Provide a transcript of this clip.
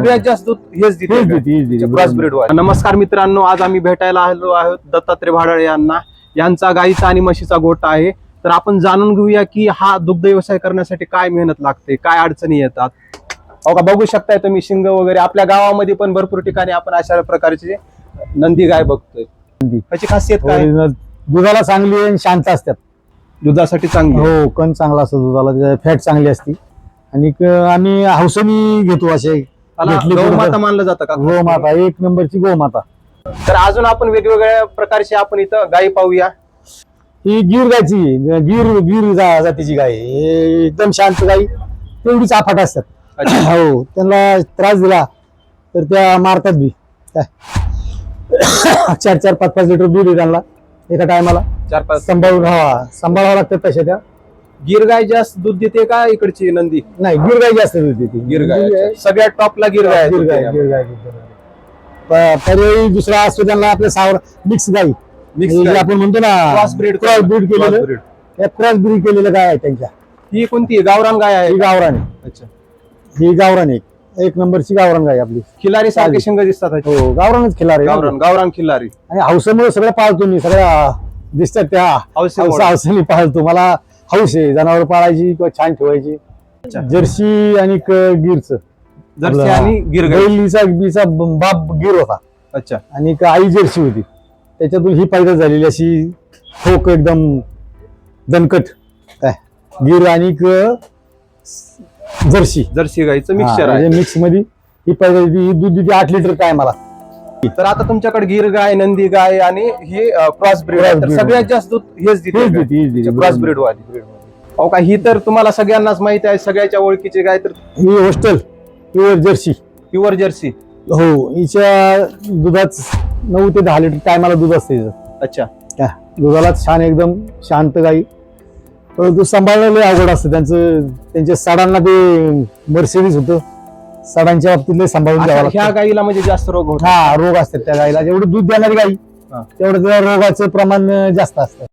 सगळ्यात जास्त दूध हेच हेच देते देते, हेच देते. क्रॉस ब्रीड नमस्कार मित्रांनो आज आम्ही भेटायला आलो आहोत दत्तात्रय भाडाळे यांना. यांचा गाईचा आणि म्हशीचा गोठा आहे. तर आपण जाणून घेऊया की हा दुग्ध व्यवसाय करण्यासाठी काय मेहनत लागते काय अडचणी येतात. अहो का बघू शकताय तुम्ही शिंग वगैरे आपल्या गावामध्ये पण भरपूर ठिकाणी आपण अशा प्रकारचे नंदी गाय बघतोय. त्याची खासियत काय? Original. दुधाला चांगली आणि शांत असतात. दुधासाठी चांगली. हो कण चांगला असतो दुधाला फॅट चांगली असते. आणि क- आम्ही हौसनी घेतो असे त्याला गौमाता कुठं- मानलं जातं का? गोमाता एक नंबरची गोमाता. तर अजून आपण वेगवेगळ्या प्रकारचे आपण इथं गायी पाहूया. ही गिर गायची. गिर गिर जा- जातीची गाय. आहे. हे एकदम शांत गाई. तेवढीच आफाट असतात. अच्छा. हो त्यांना त्रास दिला तर त्या मारतात बी. काय? चार चार पाच पाच लिटर दूध आहे त्यांना एका टायमाला. चार पाच. सांभाळून हा सांभाळावं लागतात तशा त्या. गिर गाय जास्त दूध देते का इकडची नंदी? नाही गिर गाय जास्त दूध देते. गिर गाय गिर अच्छा. सगळ्यात टॉपला गिर गाय गिर गाय पर्यायी दुसरा असतो त्यांना आपल्या सावर मिक्स गाई. Mix म्हणजे. आपण म्हणतो ना क्रॉस ब्रीड क्रॉस ब्रीड केलेलं. Cross breed. केलेलं गाय आहे त्यांच्या. ही कोणती? आहे? गावरान गाय आहे ही गावरान आहे. अच्छा. ही गावरान एक एक नंबरची गावरान गाय आपली. खिलारी सारखे. शिंग दिसतात ह्याचे. हो गावरानच खिलार आहे गावरान गावरान खिल्लारी आणि हौसेमुळे सगळं पाळतो मी सगळ्या दिसतात त्या. हौसेमुळे. हौसा हौसेने पाळतो. मला हौस आहे जनावर पाळायची किंवा छान ठेवायची. जर्सी आणि गिरचं. जर्सी आणि गिर बैलीचा बीचा बाप गिर होता. अच्छा. आणि आई जर्सी होती. त्याच्यातून ही पैदा झालेली अशी ठोक एकदम दणकट. काय? गिर आणि जर्सी. जर्सी गायचं मिक्सचर आहे. मिक्समध्ये ही पैदा. ही दूध देते आठ लिटर काय मला? तर आता तुमच्याकडे गिर गाय नंदी गाय आणि ही क्रॉस ब्रीड आहे तर. सगळ्यात जास्त दूध हेच देते. क्रॉस ब्रीड वाली. हो का ही तर तुम्हाला सगळ्यांनाच माहिती आहे सगळ्याच्या ओळखीची गाय तर ही Holstein pure Jersey pure Jersey हो हिच्या दुधात नऊ ते दहा लिटर टायमाला दूध असते. अच्छा. त्या दुधाला छान एकदम शांत गाई. परंतु सांभाळणं लय अवघड असतं. त्यांचं त्यांच्या साडांना ते मर्सिडीज होतं. साडांच्या बाबतीत सांभाळून अशा घ्यावं ह्या लागतं. गायीला म्हणजे जास्त रोग होतो. हा रोग असतात त्या गाईला. जेवढं दूध देणारी गाई हा. तेवढं त्या रोगाचं प्रमाण जास्त असतं.